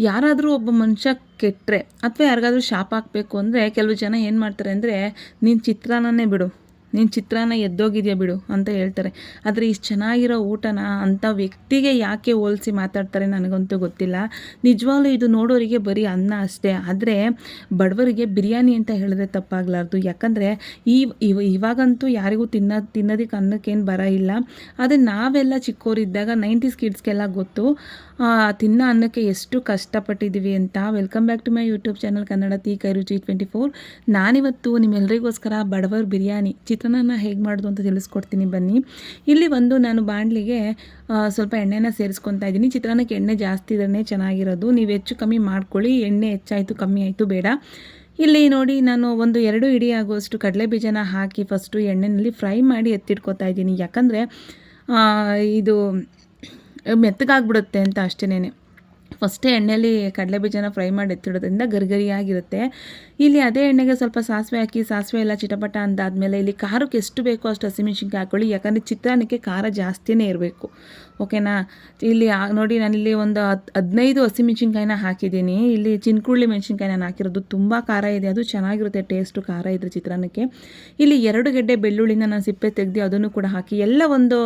ಯಾರಾದರೂ ಒಬ್ಬ ಮನುಷ್ಯ ಕೆಟ್ಟರೆ ಅಥವಾ ಯಾರಿಗಾದರೂ ಶಾಪ ಹಾಕಬೇಕು ಅಂದರೆ ಕೆಲವು ಜನ ಏನು ಮಾಡ್ತಾರೆ ಅಂದರೆ, ನೀನು ಚಿತ್ರಾನ್ನನೇ ಬಿಡು. ನೀನು ಚಿತ್ರಾನ್ನ ಎದ್ದೋಗಿದೆಯಾ ಬಿಡು ಅಂತ ಹೇಳ್ತಾರೆ. ಆದರೆ ಇಷ್ಟು ಚೆನ್ನಾಗಿರೋ ಊಟನ ಅಂಥ ವ್ಯಕ್ತಿಗೆ ಯಾಕೆ ಹೋಲಿಸಿ ಮಾತಾಡ್ತಾರೆ ನನಗಂತೂ ಗೊತ್ತಿಲ್ಲ. ನಿಜವಾಗ್ಲೂ ಇದು ನೋಡೋರಿಗೆ ಬರೀ ಅನ್ನ ಅಷ್ಟೇ. ಆದರೆ ಬಡವರಿಗೆ ಬಿರಿಯಾನಿ ಅಂತ ಹೇಳಿದ್ರೆ ತಪ್ಪಾಗಲಾರ್ದು. ಯಾಕಂದರೆ ಈ ಇವ ಇವಾಗಂತೂ ಯಾರಿಗೂ ತಿನ್ನ ತಿನ್ನೋದಕ್ಕೆ ಅನ್ನಕ್ಕೇನು ಬರ ಇಲ್ಲ. ಆದರೆ ನಾವೆಲ್ಲ ಚಿಕ್ಕವರಿದ್ದಾಗ ನೈಂಟೀಸ್ ಕಿಡ್ಸ್ಗೆಲ್ಲ ಗೊತ್ತು ತಿನ್ನೋ ಅನ್ನಕ್ಕೆ ಎಷ್ಟು ಕಷ್ಟಪಟ್ಟಿದ್ದೀವಿ ಅಂತ. Welcome back to my YouTube channel Kannada ತೀ ಕೈ ರುಚಿ ಟ್ವೆಂಟಿ ಫೋರ್. ನಾನಿವತ್ತು ನಿಮ್ಮೆಲ್ಲರಿಗೋಸ್ಕರ ಬಡವರ ಬಿರಿಯಾನಿ ಚಿತ್ರಾನ್ನ ಹೇಗೆ ಮಾಡೋದು ಅಂತ ತಿಳಿಸ್ಕೊಡ್ತೀನಿ ಬನ್ನಿ. ಇಲ್ಲಿ ಒಂದು ನಾನು ಬಾಣಲಿಗೆ ಸ್ವಲ್ಪ ಎಣ್ಣೆನ ಸೇರಿಸ್ಕೊತಾ ಇದ್ದೀನಿ. ಚಿತ್ರಾನ್ನಕ್ಕೆ ಎಣ್ಣೆ ಜಾಸ್ತಿ ಇದ್ರೆ ಚೆನ್ನಾಗಿರೋದು. ನೀವು ಹೆಚ್ಚು ಕಮ್ಮಿ ಮಾಡ್ಕೊಳ್ಳಿ. ಎಣ್ಣೆ ಹೆಚ್ಚಾಯಿತು, ಕಮ್ಮಿ ಆಯಿತು, ಬೇಡ. ಇಲ್ಲಿ ನೋಡಿ ನಾನು ಒಂದು ಎರಡು ಇಡಿ ಆಗುವಷ್ಟು ಕಡಲೆ ಬೀಜನ ಹಾಕಿ ಫಸ್ಟು ಎಣ್ಣೆಯಲ್ಲಿ ಫ್ರೈ ಮಾಡಿ ಎತ್ತಿಟ್ಕೊತಾ ಇದ್ದೀನಿ. ಯಾಕಂದರೆ ಇದು ಮೆತ್ತಗಾಗ್ಬಿಡುತ್ತೆ ಅಂತ ಅಷ್ಟೇನೆ ಫಸ್ಟೇ ಎಣ್ಣೆಯಲ್ಲಿ ಕಡಲೆ ಬೀಜನ ಫ್ರೈ ಮಾಡಿ ಎತ್ತಿಡೋದ್ರಿಂದ ಗರಿಗರಿಯಾಗಿರುತ್ತೆ. ಇಲ್ಲಿ ಅದೇ ಎಣ್ಣೆಗೆ ಸ್ವಲ್ಪ ಸಾಸಿವೆ ಹಾಕಿ, ಸಾಸಿವೆ ಎಲ್ಲ ಚಿಟಪಟ ಅಂದಾದಮೇಲೆ ಇಲ್ಲಿ ಖಾರಕ್ಕೆ ಎಷ್ಟು ಬೇಕೋ ಅಷ್ಟು ಹಸಿಮೆಣ್ಸಿನ್ಕಾಯಿ ಹಾಕೊಳ್ಳಿ, ಯಾಕಂದರೆ ಚಿತ್ರಾನ್ನಕ್ಕೆ ಖಾರ ಜಾಸ್ತಿನೇ ಇರಬೇಕು. ಓಕೆನಾ? ಇಲ್ಲಿ ನೋಡಿ ನಾನಿಲ್ಲಿ ಒಂದು ಹತ್ತು ಹದಿನೈದು ಹಸಿಮೆಣ್ಸಿನ್ಕಾಯಿನ ಹಾಕಿದ್ದೀನಿ. ಇಲ್ಲಿ ಚಿನ್ಕುಳ್ಳಿ ಮೆಣಸಿನ್ಕಾಯಿ ನಾನು ಹಾಕಿರೋದು ತುಂಬ ಖಾರ ಇದೆ, ಅದು ಚೆನ್ನಾಗಿರುತ್ತೆ, ಟೇಸ್ಟು ಖಾರ ಇದ್ರೆ ಚಿತ್ರಾನ್ನಕ್ಕೆ. ಇಲ್ಲಿ ಎರಡು ಗೆಡ್ಡೆ ಬೆಳ್ಳುಳ್ಳಿನ ನಾನು ಸಿಪ್ಪೆ ತೆಗೆದು ಅದನ್ನು ಕೂಡ ಹಾಕಿ, ಎಲ್ಲ ಒಂದು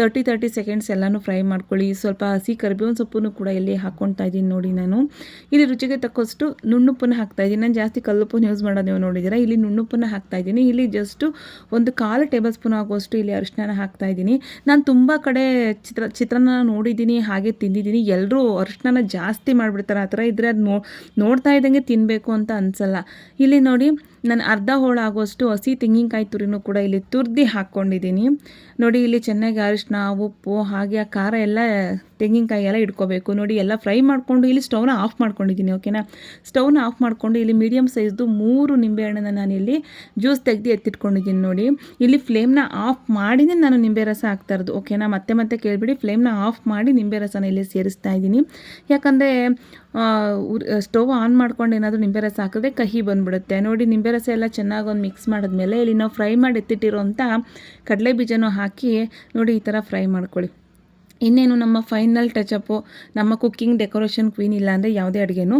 ತರ್ಟಿ ತರ್ಟಿ ಸೆಕೆಂಡ್ಸ್ ಎಲ್ಲನೂ ಫ್ರೈ ಮಾಡ್ಕೊಳ್ಳಿ. ಸ್ವಲ್ಪ ಹಸಿ ಕರಿಬೇವಿನ ಸೊಪ್ಪನ್ನು ಕೂಡ ಇಲ್ಲಿ ಹಾಕ್ಕೊಳ್ತಾ ಇದ್ದೀನಿ ನೋಡಿ ನಾನು. ಇಲ್ಲಿ ರುಚಿಗೆ ತಕ್ಕಷ್ಟು ನುಣ್ಣುಪ್ಪನ್ನು ಹಾಕ್ತಾ ಇದ್ದೀನಿ. ನಾನು ಜಾಸ್ತಿ ಕಲ್ಲುಪ್ಪನ್ನು ಯೂಸ್ ಮಾಡೋದು ನೀವು ನೋಡಿದ್ದೀರಾ? ಇಲ್ಲಿ ನುಣ್ಣುಪ್ಪನ್ನು ಹಾಕ್ತಾ ಇದ್ದೀನಿ. ಇಲ್ಲಿ ಜಸ್ಟು ಒಂದು ಕಾಲು ಟೇಬಲ್ ಸ್ಪೂನ್ ಆಗುವಷ್ಟು ಇಲ್ಲಿ ಅರಿಶಿನ ಹಾಕ್ತಾ ಇದ್ದೀನಿ. ನಾನು ತುಂಬ ಕಡೆ ಚಿತ್ರ ಚಿತ್ರಾನ್ನ ನೋಡಿದ್ದೀನಿ, ಹಾಗೆ ತಿಂದಿದ್ದೀನಿ. ಎಲ್ಲರೂ ಅರಿಶಿನ ಜಾಸ್ತಿ ಮಾಡಿಬಿಡ್ತಾರೆ. ಆ ಥರ ಇದ್ದರೆ ಅದು ನೋ, ನೋಡ್ತಾ ಇದ್ದಂಗೆ ತಿನ್ನಬೇಕು ಅಂತ ಅನಿಸಲ್ಲ. ಇಲ್ಲಿ ನೋಡಿ ನಾನು ಅರ್ಧ ಹೋಳಾಗುವಷ್ಟು ಹಸಿ ತೆಂಗಿನಕಾಯಿ ತುರಿನೂ ಕೂಡ ಇಲ್ಲಿ ತುರ್ದಿ ಹಾಕ್ಕೊಂಡಿದ್ದೀನಿ. ನೋಡಿ, ಇಲ್ಲಿ ಚೆನ್ನಾಗಿ ಅರಿಶಿನ, ಉಪ್ಪು, ಹಾಗೆ ಆ ಖಾರ ಎಲ್ಲ ತೆಂಗಿನಕಾಯಿ ಎಲ್ಲ ಇಟ್ಕೋಬೇಕು. ನೋಡಿ, ಎಲ್ಲ ಫ್ರೈ ಮಾಡಿಕೊಂಡು ಇಲ್ಲಿ ಸ್ಟವ್ನ ಆಫ್ ಮಾಡ್ಕೊಂಡಿದ್ದೀನಿ, ಓಕೆನಾ? ಸ್ಟವ್ನ ಆಫ್ ಮಾಡಿಕೊಂಡು ಇಲ್ಲಿ ಮೀಡಿಯಮ್ ಸೈಜ್ದು ಮೂರು ನಿಂಬೆಹಣ್ಣನ್ನು ನಾನು ಇಲ್ಲಿ ಜ್ಯೂಸ್ ತೆಗೆದು ಎತ್ತಿಟ್ಕೊಂಡಿದ್ದೀನಿ, ನೋಡಿ. ಇಲ್ಲಿ ಫ್ಲೇಮ್ನ ಆಫ್ ಮಾಡಿನೇ ನಾನು ನಿಂಬೆ ರಸ ಹಾಕ್ತಾ ಇರೋದು, ಓಕೆನಾ? ಮತ್ತೆ ಮತ್ತೆ ಕೇಳಿಬಿಡಿ, ಫ್ಲೇಮ್ನ ಆಫ್ ಮಾಡಿ ನಿಂಬೆ ರಸನ ಇಲ್ಲಿ ಸೇರಿಸ್ತಾ ಇದ್ದೀನಿ. ಯಾಕಂದರೆ ಸ್ಟವ್ ಆನ್ ಮಾಡ್ಕೊಂಡು ಏನಾದರೂ ನಿಂಬೆ ರಸ ಹಾಕಿದ್ರೆ ಕಹಿ ಬಂದುಬಿಡುತ್ತೆ. ನೋಡಿ, ನಿಂಬೆ ರಸ ಎಲ್ಲ ಚೆನ್ನಾಗಿ ಒಂದು ಮಿಕ್ಸ್ ಮಾಡಿದ್ಮೇಲೆ ಇಲ್ಲಿ ನಾವು ಫ್ರೈ ಮಾಡಿ ಎತ್ತಿಟ್ಟಿರೋಂಥ ಕಡಲೆ ಬೀಜನೂ ಹಾಕಿ ನೋಡಿ ಈ ಥರ ಫ್ರೈ ಮಾಡ್ಕೊಳ್ಳಿ. ಇನ್ನೇನು ನಮ್ಮ ಫೈನಲ್ ಟಚಪ್ಪು ನಮ್ಮ ಕುಕ್ಕಿಂಗ್ ಡೆಕೋರೇಷನ್ ಕ್ವೀನ್ ಇಲ್ಲ ಅಂದರೆ ಯಾವುದೇ ಅಡುಗೆನೂ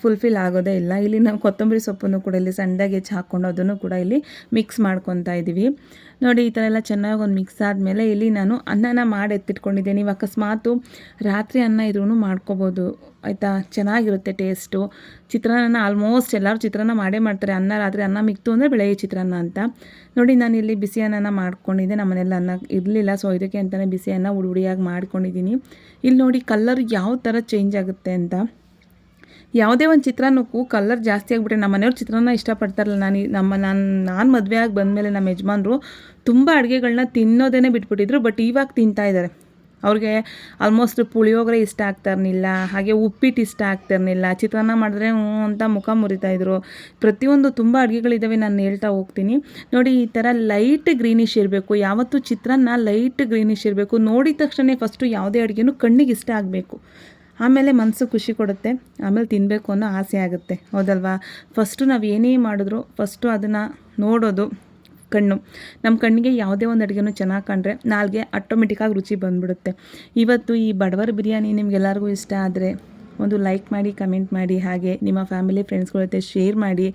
ಫುಲ್ಫಿಲ್ ಆಗೋದೇ ಇಲ್ಲ. ಇಲ್ಲಿ ನಾವು ಕೊತ್ತಂಬರಿ ಸೊಪ್ಪನ್ನು ಕೂಡ ಇಲ್ಲಿ ಸಣ್ಣದಾಗಿ ಹೆಚ್ಚು ಹಾಕ್ಕೊಂಡು ಅದನ್ನು ಕೂಡ ಇಲ್ಲಿ ಮಿಕ್ಸ್ ಮಾಡ್ಕೊತಾ ಇದ್ದೀವಿ ನೋಡಿ, ಈ ಥರ ಎಲ್ಲ ಚೆನ್ನಾಗಿ ಒಂದು ಮಿಕ್ಸ್ ಆದಮೇಲೆ ಇಲ್ಲಿ ನಾನು ಅನ್ನನ ಮಾಡಿ ಎತ್ತಿಟ್ಕೊಂಡಿದ್ದೇನೆ. ನೀವು ಅಕಸ್ಮಾತು ರಾತ್ರಿ ಅನ್ನ ಇದ್ರೂ ಮಾಡ್ಕೋಬೋದು. ಆಯಿತಾ? ಚೆನ್ನಾಗಿರುತ್ತೆ ಟೇಸ್ಟು ಚಿತ್ರಾನ್ನ ಆಲ್ಮೋಸ್ಟ್ ಎಲ್ಲರೂ ಚಿತ್ರಾನ್ನ ಮಾಡೇ ಮಾಡ್ತಾರೆ. ಅನ್ನ ರಾತ್ರಿ ಅನ್ನ ಮಿಕ್ತು ಅಂದರೆ ಬೆಳಗ್ಗೆ ಚಿತ್ರಾನ್ನ ಅಂತ. ನೋಡಿ, ನಾನು ಇಲ್ಲಿ ಬಿಸಿ ಅನ್ನನ ಮಾಡ್ಕೊಂಡಿದ್ದೆ. ನಮ್ಮ ಮನೇಲಿ ಅನ್ನ ಇರಲಿಲ್ಲ. ಸೊ ಇದಕ್ಕೆ ಅಂತಲೇ ಬಿಸಿ ಅನ್ನ ಉಡುಡಿಯಾಗಿ ಮಾಡ್ಕೊಂಡಿದ್ದೀನಿ. ಇಲ್ಲಿ ನೋಡಿ ಕಲ್ಲರ್ ಯಾವ ಥರ ಚೇಂಜ್ ಆಗುತ್ತೆ ಅಂತ. ಯಾವುದೇ ಒಂದು ಚಿತ್ರಾನ್ನಕ್ಕೂ ಕಲರ್ ಜಾಸ್ತಿ ಆಗಿಬಿಟ್ಟೆ ನಮ್ಮ ಮನೆಯವ್ರು ಚಿತ್ರಾನ್ನ ಇಷ್ಟಪಡ್ತಾರಲ್ಲ. ನಾನು ನಮ್ಮ ನಾನು ನಾನು ಮದುವೆ ಆಗಿ ಬಂದಮೇಲೆ ನಮ್ಮ ಯಜಮಾನರು ತುಂಬ ಅಡುಗೆಗಳನ್ನ ತಿನ್ನೋದೇ ಬಿಟ್ಬಿಟ್ಟಿದ್ರು. ಬಟ್ ಇವಾಗ ತಿಂತಾ ಇದ್ದಾರೆ. ಅವ್ರಿಗೆ ಆಲ್ಮೋಸ್ಟ್ ಪುಳಿಯೋಗರೆ ಇಷ್ಟ ಆಗ್ತಾ ಇರಲಿಲ್ಲ ಹಾಗೆ ಉಪ್ಪಿಟ್ಟು ಇಷ್ಟ ಆಗ್ತಾ ಇರಲಿಲ್ಲ ಚಿತ್ರಾನ್ನ ಮಾಡಿದ್ರೆ ಹ್ಞೂ ಅಂತ ಮುಖ ಮುರಿತಾಯಿದ್ರು ಪ್ರತಿಯೊಂದು ತುಂಬ ಅಡುಗೆಗಳಿದ್ದಾವೆ ನಾನು ಹೇಳ್ತಾ ಹೋಗ್ತೀನಿ. ನೋಡಿ, ಈ ಥರ ಲೈಟ್ ಗ್ರೀನಿಶ್ ಇರಬೇಕು. ಯಾವತ್ತೂ ಚಿತ್ರಾನ್ನ ಲೈಟ್ ಗ್ರೀನಿಶ್ ಇರಬೇಕು. ನೋಡಿದ ತಕ್ಷಣ ಫಸ್ಟು ಯಾವುದೇ ಅಡುಗೆನೂ ಕಣ್ಣಿಗೆ ಇಷ್ಟ ಆಗಬೇಕು. ಆಮೇಲೆ ಮನಸ್ಸು ಖುಷಿ ಕೊಡುತ್ತೆ. ಆಮೇಲೆ ತಿನ್ನಬೇಕು ಅನ್ನೋ ಆಸೆ ಆಗುತ್ತೆ. ಹೌದಲ್ವಾ? ಫಸ್ಟು ನಾವು ಏನೇ ಮಾಡಿದ್ರು ಫಸ್ಟು ಅದನ್ನು ನೋಡೋದು. ಕಣ್ಣು. ನಮ್ಮ ಕಣ್ಣಿಗೆ ಯಾವುದೇ ಒಂದು ಅಡುಗೆನೂ ಚೆನ್ನಾಗಿ ಕಂಡ್ರೆ ನಾಲ್ಗೆ ಆಟೋಮೆಟಿಕ್ಕಾಗಿ ರುಚಿ ಬಂದುಬಿಡುತ್ತೆ. ಇವತ್ತು ಈ ಬಡವರ ಬಿರಿಯಾನಿ ನಿಮಗೆಲ್ಲರಿಗೂ ಇಷ್ಟ ಆದರೆ ಒಂದು ಲೈಕ್ ಮಾಡಿ, ಕಮೆಂಟ್ ಮಾಡಿ, ಹಾಗೆ ನಿಮ್ಮ ಫ್ಯಾಮಿಲಿ ಫ್ರೆಂಡ್ಸ್ಗಳ ಜೊತೆ ಶೇರ್ ಮಾಡಿ.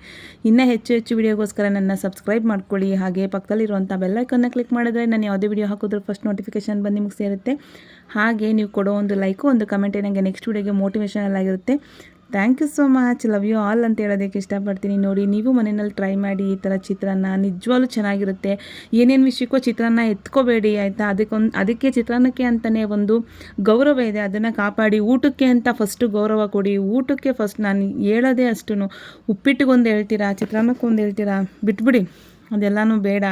ಇನ್ನೂ ಹೆಚ್ಚು ಹೆಚ್ಚು ವೀಡಿಯೋಗೋಸ್ಕರ ನನ್ನ ಸಬ್ಸ್ಕ್ರೈಬ್ ಮಾಡ್ಕೊಳ್ಳಿ. ಹಾಗೆ ಪಕ್ಕದಲ್ಲಿರುವಂಥ ಬೆಲ್ಲೈಕನ್ನ ಕ್ಲಿಕ್ ಮಾಡಿದ್ರೆ ನಾನು ಯಾವುದೇ ವೀಡಿಯೋ ಹಾಕಿದ್ರು ಫಸ್ಟ್ ನೋಟಿಫಿಕೇಶನ್ ಬಂದು ನಿಮಗೆ ಸೇರುತ್ತೆ. ಹಾಗೆ ನೀವು ಕೊಡೋ ಒಂದು ಲೈಕು, ಒಂದು ಕಮೆಂಟ್ ನನಗೆ ನೆಕ್ಸ್ಟ್ ವೀಡಿಯೋಗೆ ಮೋಟಿವೇಷನಲ್ ಆಗಿರುತ್ತೆ. Thank you so much love you all ಅಂತ ಹೇಳೋದಕ್ಕೆ ಇಷ್ಟಪಡ್ತೀನಿ. ನೋಡಿ, ನೀವು ಮನೆಯಲ್ಲಿ ಟ್ರೈ ಮಾಡಿ ಈ ಥರ ಚಿತ್ರಾನ್ನ ನಿಜವಾಗ್ಲೂ ಚೆನ್ನಾಗಿರುತ್ತೆ. ಏನೇನು ವಿಷಯಕ್ಕೂ ಚಿತ್ರಾನ್ನ ಎತ್ಕೋಬೇಡಿ, ಆಯಿತಾ? ಅದಕ್ಕೊಂದು, ಅದಕ್ಕೆ ಚಿತ್ರಾನ್ನಕ್ಕೆ ಅಂತಲೇ ಒಂದು ಗೌರವ ಇದೆ. ಅದನ್ನು ಕಾಪಾಡಿ, ಊಟಕ್ಕೆ ಅಂತ ಫಸ್ಟು ಗೌರವ ಕೊಡಿ. ಊಟಕ್ಕೆ ಫಸ್ಟ್ ನಾನು ಹೇಳೋದೇ ಅಷ್ಟು ಉಪ್ಪಿಟ್ಟಿಗೊಂದು ಹೇಳ್ತೀರಾ? ಚಿತ್ರಾನ್ನಕ್ಕೊಂದು ಹೇಳ್ತೀರಾ? ಬಿಟ್ಬಿಡಿ. ಅದೆಲ್ಲನೂ ಬೇಡ.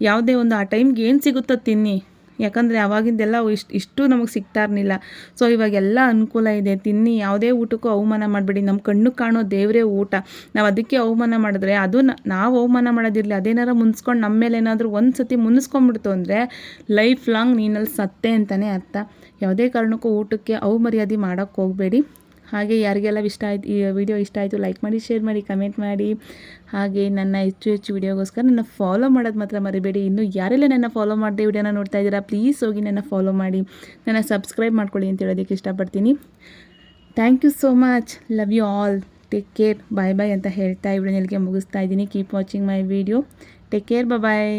ಯಾವುದೇ ಒಂದು ಆ ಟೈಮ್ಗೆ ಏನು ಸಿಗುತ್ತೋ ತಿನ್ನಿ. ಯಾಕಂದರೆ ಅವಾಗಿಂದೆಲ್ಲ ಇಷ್ಟು ಇಷ್ಟು ನಮಗೆ ಸಿಗ್ತಾ ಇರಲಿಲ್ಲ ಸೊ ಇವಾಗೆಲ್ಲ ಅನುಕೂಲ ಇದೆ. ತಿನ್ನಿ, ಯಾವುದೇ ಊಟಕ್ಕೂ ಅವಮಾನ ಮಾಡಬೇಡಿ. ನಮ್ಮ ಕಣ್ಣು ಕಾಣೋ ದೇವರೇ ಊಟ. ನಾವು ಅದಕ್ಕೆ ಅವಮಾನ ಮಾಡಿದ್ರೆ ಅದು ನಾವು ಅವಮಾನ ಮಾಡೋದಿರಲಿ. ಅದೇನಾರು ಮುನ್ಸ್ಕೊಂಡು ನಮ್ಮ ಮೇಲೆ ಏನಾದರೂ ಒಂದು ಸತಿ ಮುನ್ಸ್ಕೊಂಡ್ಬಿಡ್ತು ಅಂದರೆ ಲೈಫ್ ಲಾಂಗ್ ನೀನಲ್ಲಿ ಸತ್ತೆ ಅಂತಲೇ ಅರ್ಥ. ಯಾವುದೇ ಕಾರಣಕ್ಕೂ ಊಟಕ್ಕೆ ಅವಮರ್ಯಾದೆ ಮಾಡೋಕ್ಕೆ ಹೋಗಬೇಡಿ. ಹಾಗೆ ಯಾರಿಗೆಲ್ಲ ಇಷ್ಟ ಆಯ್ತು, ಈ ವಿಡಿಯೋ ಇಷ್ಟ ಆಯಿತು ಲೈಕ್ ಮಾಡಿ ಶೇರ್ ಮಾಡಿ ಕಮೆಂಟ್ ಮಾಡಿ. ಹಾಗೆ ನನ್ನ ಹೆಚ್ಚು ಹೆಚ್ಚು ವಿಡಿಯೋಗೋಸ್ಕರ ನನ್ನ ಫಾಲೋ ಮಾಡೋದು ಮಾತ್ರ ಮರಿಬೇಡಿ. ಇನ್ನು ಯಾರೆಲ್ಲ ನನ್ನ ಫಾಲೋ ಮಾಡಿದೆ ವಿಡಿಯೋನ ನೋಡ್ತಾ ಇದ್ದೀರಾ ಪ್ಲೀಸ್ ಹೋಗಿ ನನ್ನ ಫಾಲೋ ಮಾಡಿ. ನನ್ನ ಸಬ್ಸ್ಕ್ರೈಬ್ ಮಾಡ್ಕೊಳ್ಳಿ ಅಂತ ಹೇಳೋದಕ್ಕೆ ಇಷ್ಟಪಡ್ತೀನಿ. Thank you so much love you all take care bye bye ಅಂತ ಹೇಳ್ತಾ ಇವಳನ್ನ ಇಲ್ಲಿಗೆ ಮುಗಿಸ್ತಾ ಇದ್ದೀನಿ. Keep watching my video take care bye